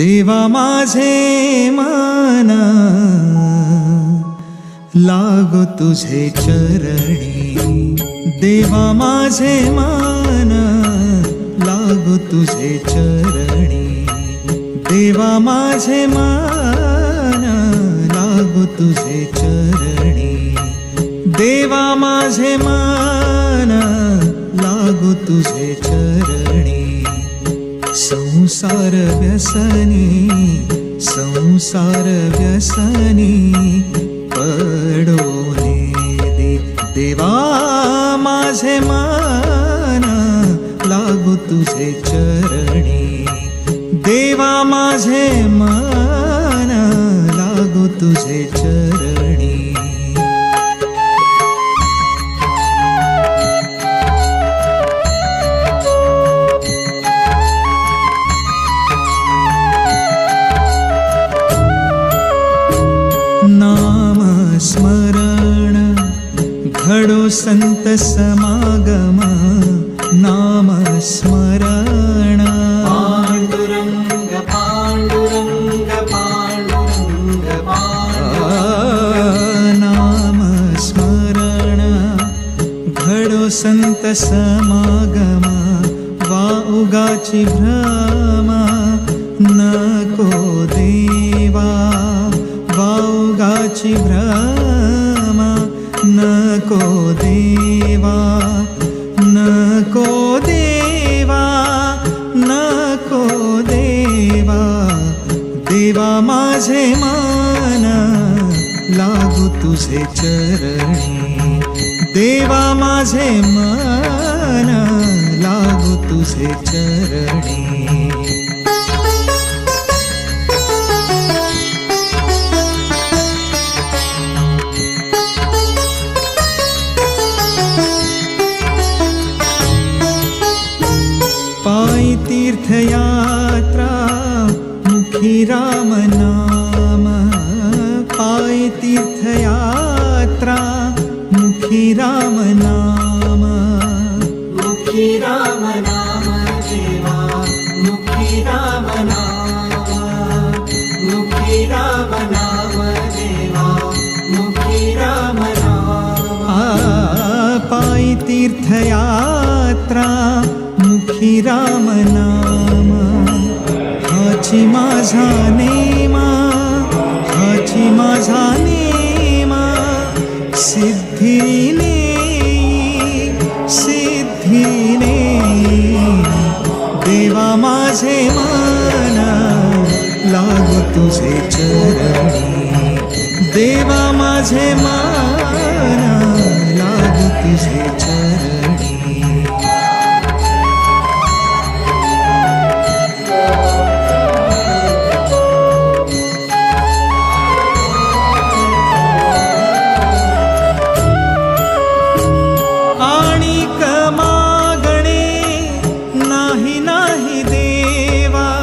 देवा माझे मन लागो तुझे चरणी. देवा माझे मन लागो तुझे चरणी. देवा माझे मन लागो तुझे चरणी. देवा माझे मन लागो तुझे चरणी. संसार व्यसनी संसार व्यसनी पडोने दे देवा माझे माना लागू तुझे चरणी. देवा माझे मन लागू तुझे चरणी. घडो संत समागम नाम स्मरण। पाण्डुरङ्ग पाण्डुरङ्ग पाण्डुरङ्ग नाम स्मरण। घडो संत समागम वा उगाची भ्रम नको देवा। वा उगाची भ्रम देवा माझे मन लागू तुझे चरणी. देवा माझे मन लागू तुझे चरणी. पायी तीर्थयात्रा मुखी राम नाम पायी तीर्थयात्रा मुखी राम नाम। मुखी राम नाम देवा मुखी राम नाम। मुखी राम नाम देवा मुखी राम नाम। पायी तीर्थयात्रा हाची माझाने मा हाची माझा ने सिद्धीने सिद्धीने देवा माझे माना लागू तुझे चरणी. देवा माझे माना लागू तुझे चरणी. ही देवा।